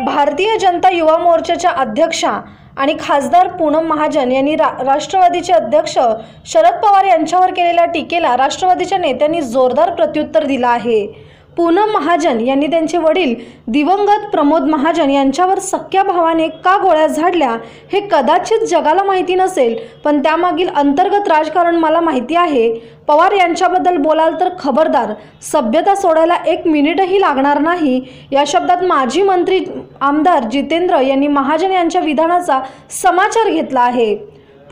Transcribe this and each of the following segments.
भारतीय जनता युवा मोर्चाच्या अध्यक्षा आणि खासदार पूनम महाजन यांनी रा राष्ट्रवादीचे अध्यक्ष शरद पवार यांच्यावर केलेल्या टीकेला राष्ट्रवादीच्या नेत्यांनी जोरदार प्रत्युत्तर दिलं आहे. पूनम महाजन यांनी त्यांचे वडील दिवंगत प्रमोद महाजन यांच्यावर सख्या भावाने का गोळ्या झाडल्या हे कदाचित जगाला माहिती नसेल पण त्यामागील अंतर्गत राजकारण मला माहिती आहे. पवार यांच्याबद्दल बोलाल तर खबरदार. सभ्यता सोडायला एक मिनिटही लागणार नाही. या शब्दात माजी मंत्री आमदार जितेंद्र यांनी महाजन यांच्या विधानाचा समाचार घेतला आहे.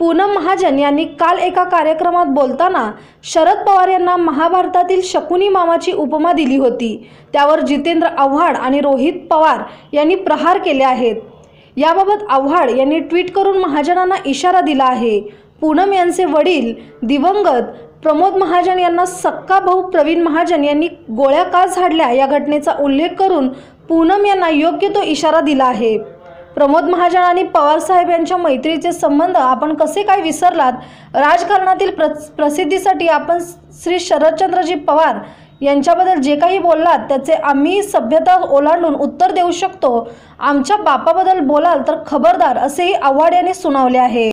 पूनम महाजन यांनी काल एका कार्यक्रमात बोलताना शरद पवार यांना महाभारतातील शकुनी मामाची उपमा दिली होती. त्यावर जितेंद्र आव्हाड आणि रोहित पवार यांनी प्रहार केले आहेत. याबाबत आव्हाड यांनी ट्विट करून महाजनांना इशारा दिला आहे. पूनम यांचे वडील दिवंगत प्रमोद महाजन यांना सक्का भाऊ प्रवीण महाजन यांनी गोळ्या का झाडल्या या घटनेचा उल्लेख करून पूनम यांना योग्य तो इशारा दिला आहे. प्रमोद महाजन आणि पवारसाहेब यांच्या मैत्रीचे संबंध आपण कसे काय विसरलात? राजकारणातील प्र प्रसिद्धीसाठी आपण श्री शरदचंद्रजी पवार यांच्याबद्दल जे काही बोललात त्याचे आम्ही सभ्यता ओलांडून उत्तर देऊ शकतो. आमच्या बापाबद्दल बोलाल तर खबरदार असेही आव्हाड यांनी सुनावले आहे.